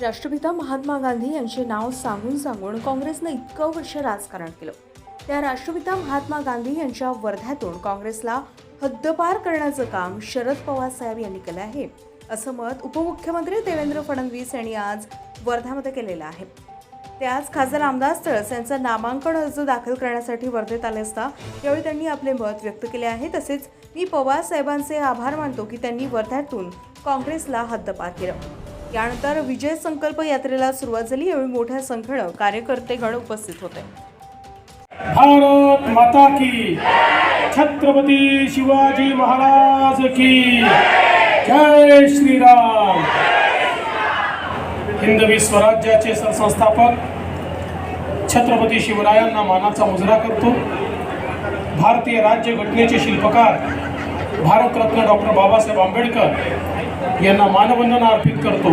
राष्ट्रपिता महात्मा गांधी यांचे नाव सांगून सांगून काँग्रेसनं इतकं वर्ष राजकारण केलं. त्या राष्ट्रपिता महात्मा गांधी यांच्या वर्ध्यातून काँग्रेसला हद्दपार करण्याचं काम शरद पवार साहेब यांनी केलं आहे असं मत उपमुख्यमंत्री देवेंद्र फडणवीस यांनी आज वर्ध्यामध्ये केलेलं आहे. ते आज खासदार रामदास तळस यांचा नामांकन अर्ज दाखल करण्यासाठी वर्धेत आले असता यावेळी त्यांनी आपले मत व्यक्त केले आहे. तसेच मी पवार साहेबांचे आभार मानतो की त्यांनी वर्ध्यातून काँग्रेसला हद्दपार केलं. यानंतर विजय संकल्प यात्रेला सुरुवात झाली. यावेळी मोठ्या संख्येनं कार्यकर्तेगण उपस्थित होते. भारत माता की छत्रपती शिवाजी महाराज की जय श्रीराम! हिंदवी स्वराज्याचे सरसंस्थापक छत्रपती शिवरायांना मानाचा मुजरा करतो. भारतीय राज्य घटनेचे शिल्पकार भारतरत्न डॉक्टर बाबासाहेब आंबेडकर यांना मानवंदना अर्पित करतो.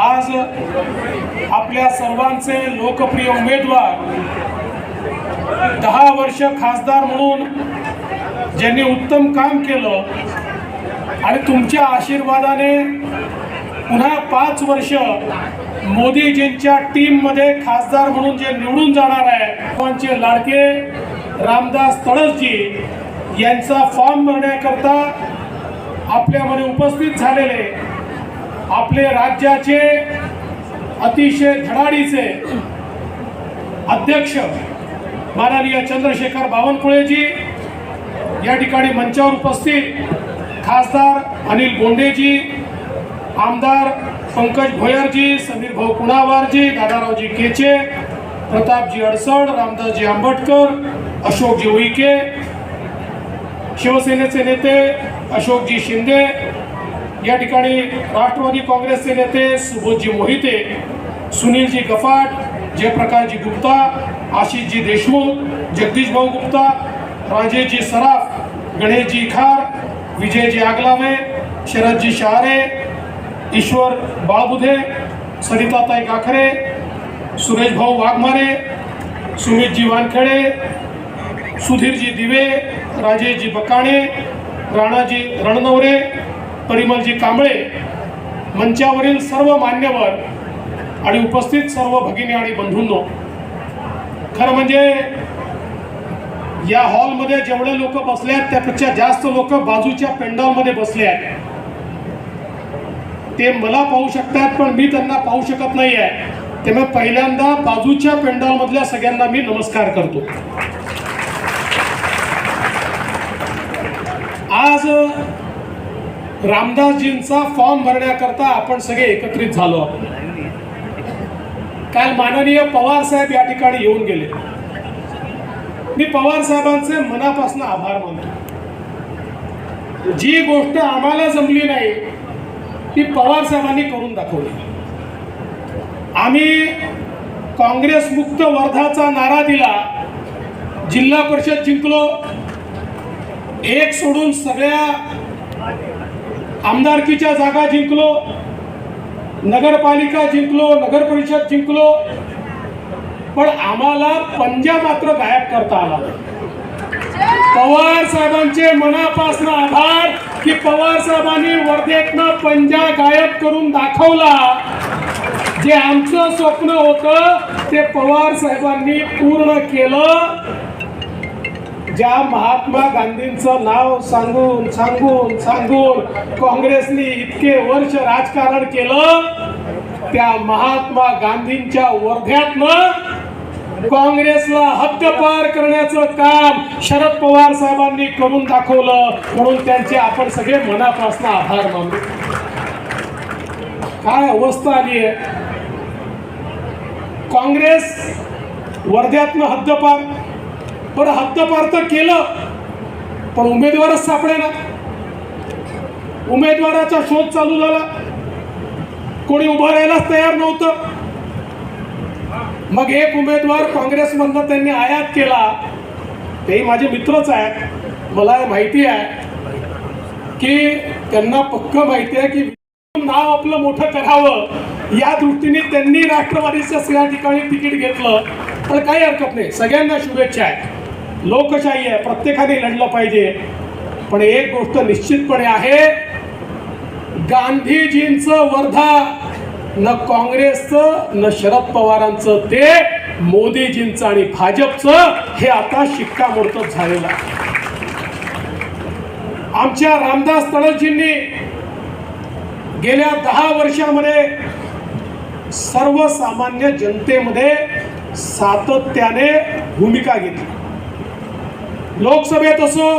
आज आपल्या सर्वांचे लोकप्रिय उमेदवार दहा वर्ष खासदार म्हणून ज्यांनी उत्तम काम केलं आणि तुमच्या आशीर्वादाने पुन्हा पाच वर्ष मोदीजींच्या टीममध्ये खासदार म्हणून जे निवडून जाणार आहे सर्वांचे लाडके रामदास तळसजी यांचा फॉर्म भरण्याकरता आपल्यामध्ये उपस्थित झालेले आपले राज्याचे अतिशय धडाडीचे अध्यक्ष माननीय चंद्रशेखर बावनकुळेजी या ठिकाणी मंचावर उपस्थित खासदार अनिल बोंडेजी आमदार पंकज भोयरजी समीर भाऊ कुणावारजी दादारावजी केचे प्रतापजी अडसड रामदासजी आंबटकर अशोकजी उईके शिवसेनेचे नेते अशोकजी शिंदे या ठिकाणी राष्ट्रवादी काँग्रेसचे नेते सुबोधजी मोहिते सुनीलजी गफाट जयप्रकाशजी गुप्ता आशिषजी देशमुख जगदीश भाऊ गुप्ता राजेशजी सराफ गणेशजी खार विजयजी आगलावे शरदजी शहारे ईश्वर बाळबुधे सरिताताई गाखरे सुरेश भाऊ वाघमारे सुमितजी वानखेडे सुधीरजी दिवे राजेशजी बकाणे राणाजी रणनवरे परिमलजी कांबळे मंचावरील सर्व मान्यवर आणि उपस्थित सर्व भगिनी आणि बंधूंनो खरं म्हणजे या हॉलमध्ये जेवढे लोक बसले आहेत त्यापेक्षा जास्त लोक बाजूच्या पेंडॉलमध्ये बसले आहेत. ते मला पाहू शकतात पण मी त्यांना पाहू शकत नाही आहे त्यामुळे पहिल्यांदा बाजूच्या पेंडॉलमधल्या सगळ्यांना मी नमस्कार करतो. आज रामदासजींचा फॉर्म भरण्याकरता आपण सगळे एकत्रित झालो आहोत. काल माननीय पवार साहेब या ठिकाणी येऊन गेले. मी पवार साहेबांचे मनापासून आभार मानतो. जी गोष्ट आम्हाला जमली नाही ती पवार साहेबांनी करून दाखवली. आम्ही काँग्रेस मुक्त वर्धाचा नारा दिला जिल्हा परिषद जिंकलो एक सोडून सगळ्या आमदारकीच्या जागा जिंकलो नगरपालिका जिंकलो नगर परिषद जिंकलो पण आम्हाला पंजा मात्र गायब करता आला पवार साहेबांचे मनापासून आभार की पवार साहेबांनी वर्धेतनं पंजा गायब करून दाखवला. जे आमचं स्वप्न होतं ते पवार साहेबांनी पूर्ण केलं. ज्या महात्मा गांधींचं नाव सांगून सांगून सांगून काँग्रेसने इतके वर्ष राजकारण केलं त्या महात्मा गांधींच्या वर्ध्यातनं काँग्रेसला हद्दपार करण्याचं काम शरद पवार साहेबांनी करून दाखवलं. म्हणून त्यांचे आपण सगळे मनापासून आभार मानू काय अवस्था आली आहे? काँग्रेस वर्ध्यातनं हद्दपार पण हद्दपार तर केलं पण उमेदवारच सापडे ना. उमेदवाराचा शोध चालू झाला. कोणी उभं राहायलाच तयार नव्हतं. मग एक उमेदवार काँग्रेसमधनं त्यांनी आयात केला. तेही माझे मित्रच आहेत. मला माहिती आहे की त्यांना पक्क माहिती आहे की नाव आपलं मोठं करावं. या दृष्टीने त्यांनी राष्ट्रवादीच्या या ठिकाणी तिकीट घेतलं. तर काही हरकत नाही. सगळ्यांना शुभेच्छा आहेत. लोकशाही आहे प्रत्येकाने लढलं पाहिजे. पण एक गोष्ट निश्चितपणे आहे गांधीजींचं वर्धा न काँग्रेसचं न शरद पवारांचं ते मोदीजींचं आणि भाजपचं हे आता शिक्कामोर्तब झालेलं आहे. आमच्या रामदास तळसजींनी गेल्या दहा वर्षामध्ये सर्वसामान्य जनतेमध्ये सातत्याने भूमिका घेतली. लोकसभेत असो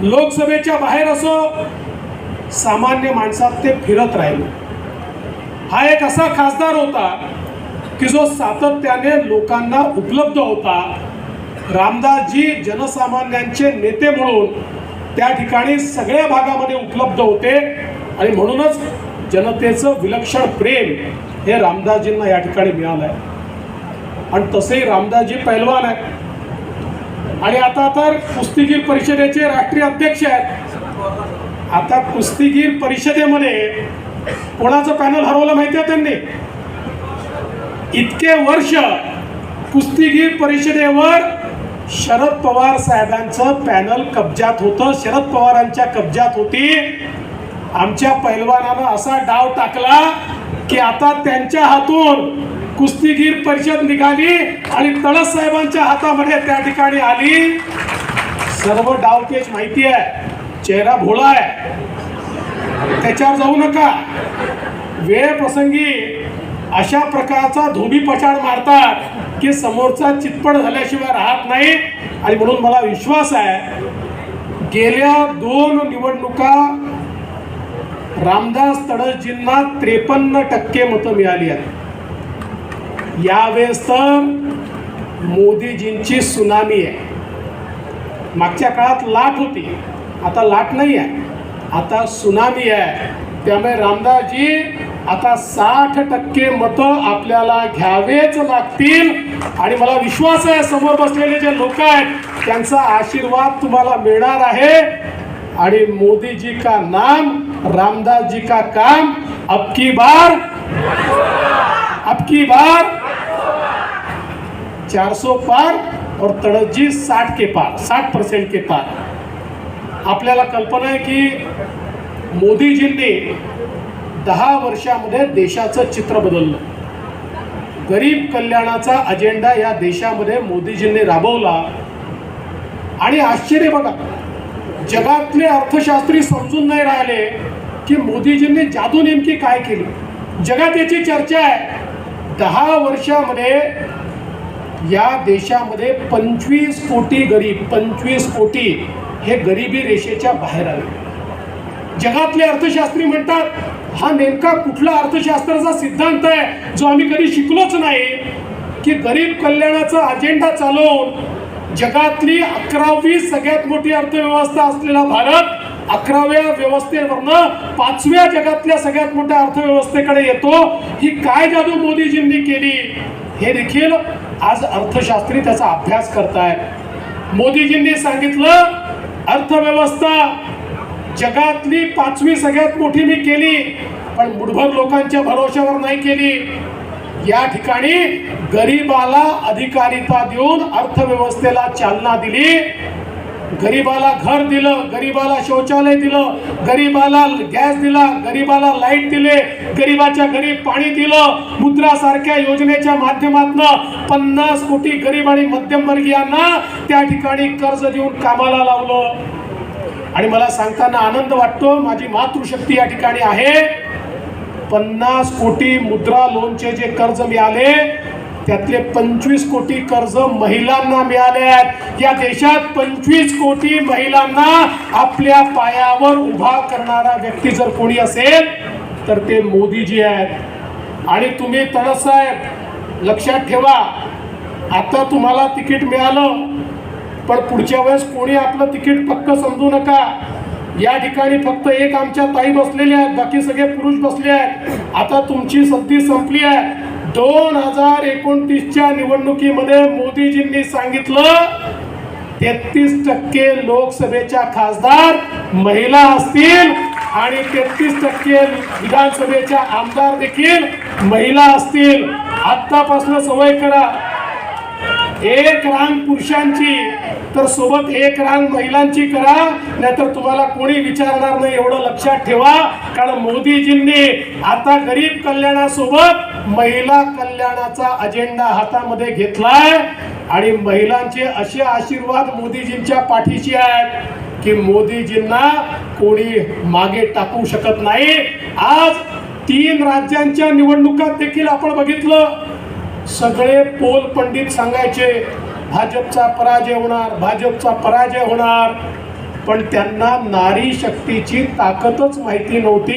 लोकसभेच्या बाहेर असो सामान्य माणसात ते फिरत राहिले. हा एक असा खासदार होता की जो सातत्याने लोकांना उपलब्ध होता. रामदासजी जनसामान्यांचे नेते म्हणून त्या ठिकाणी सगळ्या भागामध्ये उपलब्ध होते आणि म्हणूनच जनतेचं विलक्षण प्रेम हे रामदासजींना या ठिकाणी मिळालं आहे आणि तसेही रामदासजी पैलवान आहे आणि आता तर कुस्तीगीर परिषदेचे राष्ट्रीय अध्यक्ष आहेत. आता कुस्तीगीर परिषदेमध्ये कोणाचं पॅनल हरवलं माहिती आहे त्यांनी? इतके वर्ष कुस्तीगीर परिषदेवर शरद पवार साहेबांचं पॅनल कब्जात होतं. शरद पवारांच्या कब्जात होती. आमच्या पैलवानानं असा डाव टाकला की आता त्यांच्या हातून कुस्तीगीर परिषद निघाली आणि तळस साहेबांच्या हातामध्ये त्या ठिकाणी आली. सर्व डावपेच माहिती आहे. चेहरा भोळा आहे. त्याच्यावर जाऊ नका. वेळ प्रसंगी अशा प्रकारचा धोबी पछाड मारतात की समोरचा चितपट झाल्याशिवाय राहत नाही. आणि म्हणून मला विश्वास आहे गेल्या दोन निवडणुका रामदास तडसजींना त्रेपन्न टक्के मतं मिळाली आहेत. यावेळेस तर मोदीजींची सुनामी आहे. मागच्या काळात लाट होती आता लाट नाही आहे. आता सुनामी आहे. त्यामुळे रामदासजी आता साठ टक्के मतं आपल्याला घ्यावेच लागतील. आणि मला विश्वास आहे समोर बसलेले जे लोक आहेत त्यांचा आशीर्वाद तुम्हाला मिळणार आहे. आणि मोदीजी का नाम रामदासजी का काम अबकी बार अबकी बार 400 पार और तड़जी 60 के पार 60 परसेंट के पार. आपल्याला कल्पना आहे की मोदीजींनी दहा वर्षामध्ये देशाचं चित्र बदललं. गरीब कल्याणाचा अजेंडा या देशामध्ये मोदीजींनी राबवला. आणि आश्चर्य बघा जगातले अर्थशास्त्री समजून नाही राहिले की मोदीजींनी जादू नेमकी काय केली. जगात याची चर्चा आहे. दहा वर्षामध्ये या देशामध्ये पंचवीस कोटी गरीब पंचवीस कोटी हे गरिबी रेषेच्या बाहेर आले. जगातले अर्थशास्त्री म्हणतात हा नेमका कुठला अर्थशास्त्राचा सिद्धांत आहे जो आम्ही कधी शिकलोच नाही की गरीब कल्याणाचा अजेंडा चालवून जगातली अकरावी सगळ्यात मोठी अर्थव्यवस्था असलेला भारत अकराव्या व्यवस्थेवरनं पाचव्या जगातल्या सगळ्यात मोठ्या अर्थव्यवस्थेकडे येतो. ही काय जादू मोदीजींनी केली हे देखील आज अर्थशास्त्री त्याचा अभ्यास करतायत. मोदीजींनी सांगितलं अर्थव्यवस्था जगातली पाचवी सगळ्यात मोठी मी केली पण मुठभर लोकांच्या भरोश्यावर नाही केली. या ठिकाणी गरीबाला अधिकारिता देऊन अर्थव्यवस्थेला चालना दिली. गरीबाला घर दिलं गरीबाला शौचालय दिलं गरीबाला गॅस दिला गरीबाला लाइट दिले गरीबाच्या घरी पाणी दिलं मुद्रा सारख्या योजनेच्या माध्यमातून पन्नास कोटी गरीब आणि मध्यमवर्गीयांना त्या ठिकाणी कर्ज देऊन कामाला लावलं. आणि मला सांगताना आनंद वाटतो माझी मातृशक्ती या ठिकाणी आहे. पन्नास कोटी मुद्रा लोनचे जे कर्ज मिळाले त्यातले पंचवीस कोटी कर्ज महिलांना मिळाले आहेत. या देशात पंचवीस कोटी महिलांना आपल्या पायावर उभा करणारा व्यक्ती जर कोणी असेल तर ते मोदीजी आहेत. आणि तुम्ही तळसाहेब लक्षात ठेवा आता तुम्हाला तिकीट मिळालं पण पुढच्या वेळेस कोणी आपलं तिकीट पक्क समजू नका. या ठिकाणी फक्त एक आमच्या ताई बसलेल्या आहेत बाकी सगळे पुरुष बसले आहेत. आता तुमची संधी संपली आहे. दोन हजार एकोणतीसच्या निवडणुकीमध्ये मोदीजींनी सांगितलं तेहतीस टक्के लोकसभेच्या खासदार महिला असतील आणि तेहतीस टक्के विधानसभेच्या आमदार देखील महिला असतील. आत्तापासून सवय करा. एक रांग पुरुषांची तर सोबत एक रांग महिलांची करा नाहीतर तुम्हाला कोणी विचारणार नाही एवढं लक्षात ठेवा. कारण मोदीजींनी आता गरीब कल्याणासोबत महिला कल्याणाचा अजेंडा हातामध्ये घेतलाय आणि महिलांचे असे आशीर्वाद मोदीजींच्या पाठीशी आहेत की मोदीजींना कोणी मागे टाकू शकत नाही. आज तीन राज्यांच्या निवडणुकात देखील आपण बघितलं. सगळे पोल पंडित सांगायचे भाजपचा पराजय होणार भाजपचा पराजय होणार. पण त्यांना नारी शक्तीची ताकदच माहिती नव्हती.